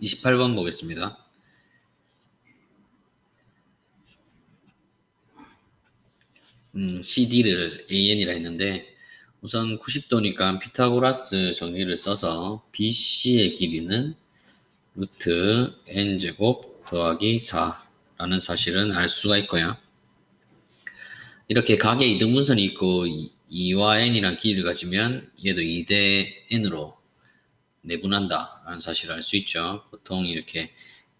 28번 보겠습니다. 음, CD를 AN이라 했는데 우선 90도니까 피타고라스 정리를 써서 BC의 길이는 루트 n제곱 더하기 4라는 사실은 알 수가 있고요. 이렇게 각의 이등분선이 있고 2와 n이란 길이를 가지면 얘도 2대 n으로 내분한다 라는 사실을 알 수 있죠. 보통 이렇게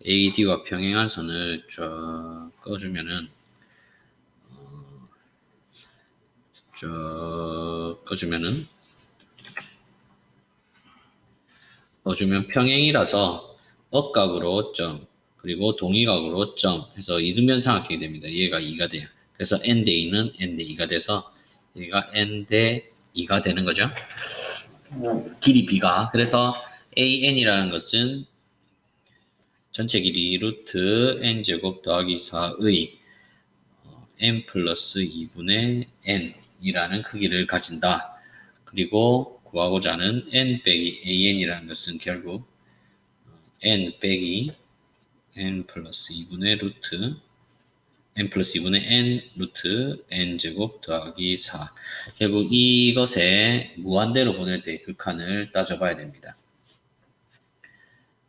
AD와 평행한 선을 쫙 꺼주면은 어, 쫙 꺼주면은 꺼주면 평행이라서 억각으로 점 그리고 동의각으로 점 해서 이등변 삼각형이 됩니다. 얘가 2가 돼요. 그래서 n 대 2는 n 대 2가 돼서 얘가 n 대 2가 되는 거죠. 길이 b가 그래서 an이라는 것은 전체 길이 루트 n 제곱 더하기 4의 어, n 플러스 2분의 n이라는 크기를 가진다. 그리고 구하고자 하는 n 빼기 an이라는 것은 결국 어, n 빼기 n 플러스 2분의 루트 n 플러스 2분의 n 루트 n 제곱 더하기 4 결국 이것에 무한대로 보낼 때 극한을 따져봐야 됩니다.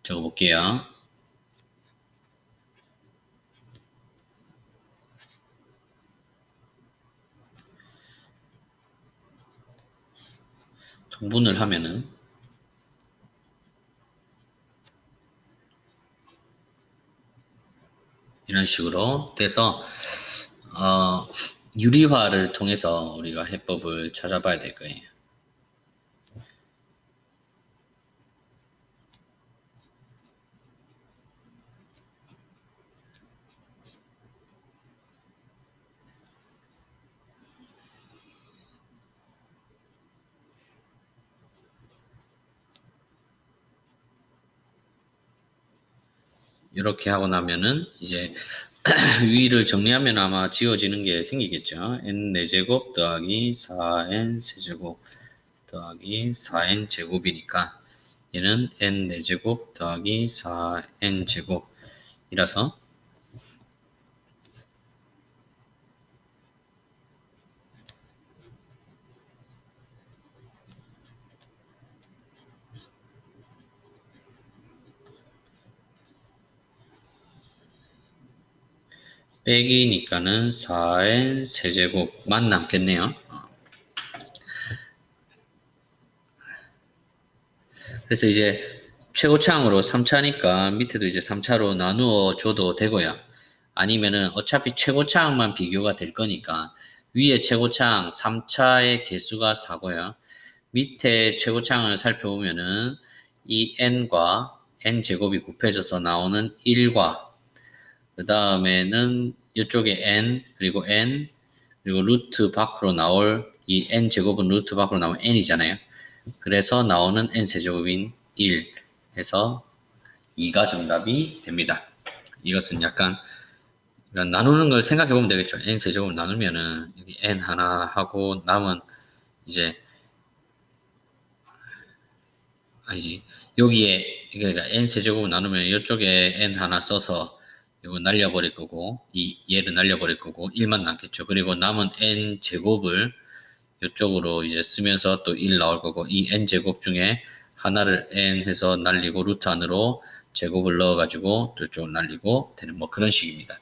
적어볼게요. 통분을 하면은 이런 식으로 돼서 어, 유리화를 통해서 우리가 해법을 찾아봐야 될 거예요. 이렇게 하고 나면은 이제 위를 정리하면 아마 지워지는 게 생기겠죠. n 4제곱 더하기 4n 세제곱 더하기 4n 제곱이니까 얘는 n 4제곱 더하기 4n 제곱이라서 빼기니까는 4의 세제곱만 남겠네요. 그래서 이제 최고차항으로 3차니까 밑에도 이제 3차로 나누어 줘도 되고요. 아니면은 어차피 최고차항만 비교가 될 거니까 위에 최고차항 3차의 개수가 4고요. 밑에 최고차항을 살펴보면은 이 n과 n 제곱이 곱해져서 나오는 1과 그 다음에는 이쪽에 n 그리고 n 그리고 루트 밖으로 나올 이 n 제곱은 루트 밖으로 나오면 n이잖아요. 그래서 나오는 n 세제곱인 1 해서 2가 정답이 됩니다. 이것은 약간 나누는 걸 생각해 보면 되겠죠. n 세제곱 나누면은 여기 n 하나 하고 남은 이제 아니지 여기에 그러니까 n 세제곱 나누면 이쪽에 n 하나 써서 이거 날려버릴 거고 이 얘를 날려버릴 거고 1만 남겠죠. 그리고 남은 n 제곱을 이쪽으로 이제 쓰면서 또 1 나올 거고 이 n 제곱 중에 하나를 n 해서 날리고 루트 안으로 제곱을 넣어 가지고 또 이쪽을 날리고 되는 뭐 그런 식입니다.